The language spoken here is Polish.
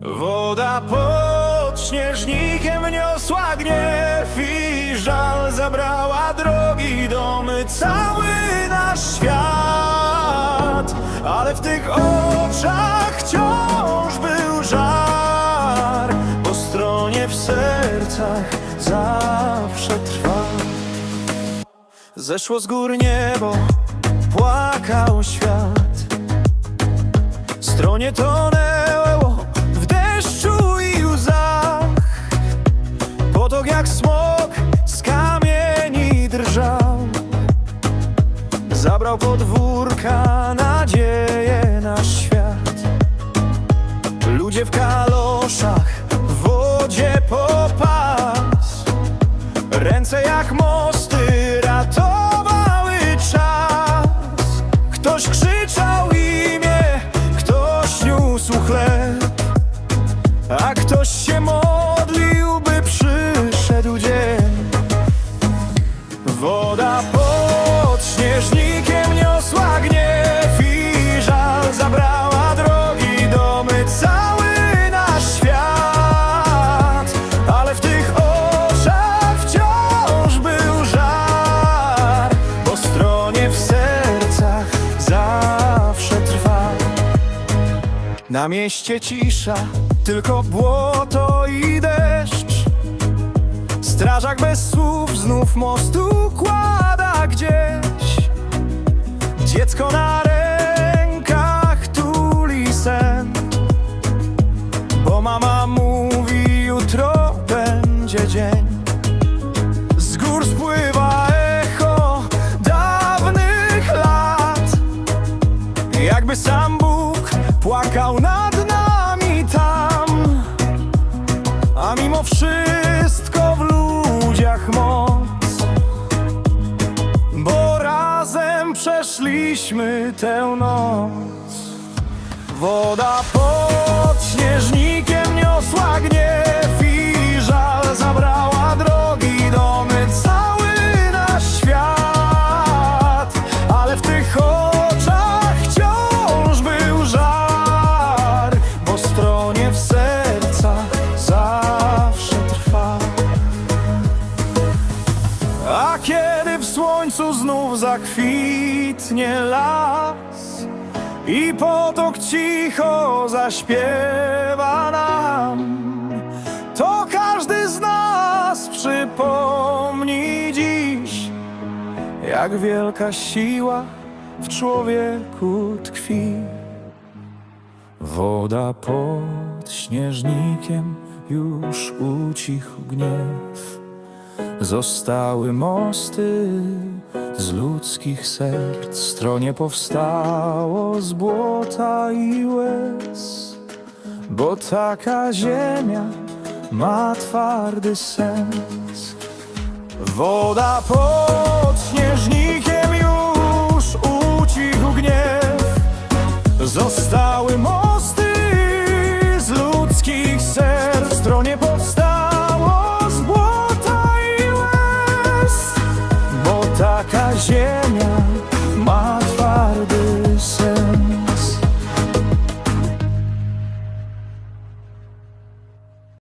Woda pod śnieżnikiem niosła gniew i żal Zabrała drogi domy, cały nasz świat. Ale w tych oczach wciąż był żar Po stronie w sercach zawsze trwa. Zeszło z gór niebo, płakał świat. Stronie tonęło jak smok z kamieni drżał. Zabrał podwórka nadzieję na świat. Ludzie w kaloszach, w wodzie po pas Ręce jak mosty ratowały czas. Ktoś krzyczał Na mieście cisza, tylko błoto i deszcz. Strażak bez słów znów mostu kłada gdzieś. Dziecko na rękach tuli sen. Bo mama mówi jutro będzie dzień wszystko w ludziach moc Bo razem przeszliśmy tę noc. Woda pod Kiedy w słońcu znów zakwitnie las I potok cicho zaśpiewa nam To każdy z nas przypomni dziś Jak wielka siła w człowieku tkwi. Woda pod śnieżnikiem już ucichł gniew Zostały mosty z ludzkich serc. Stronie powstało z błota i łez Bo taka ziemia ma twardy sens. Woda pod śnieżnikiem błota i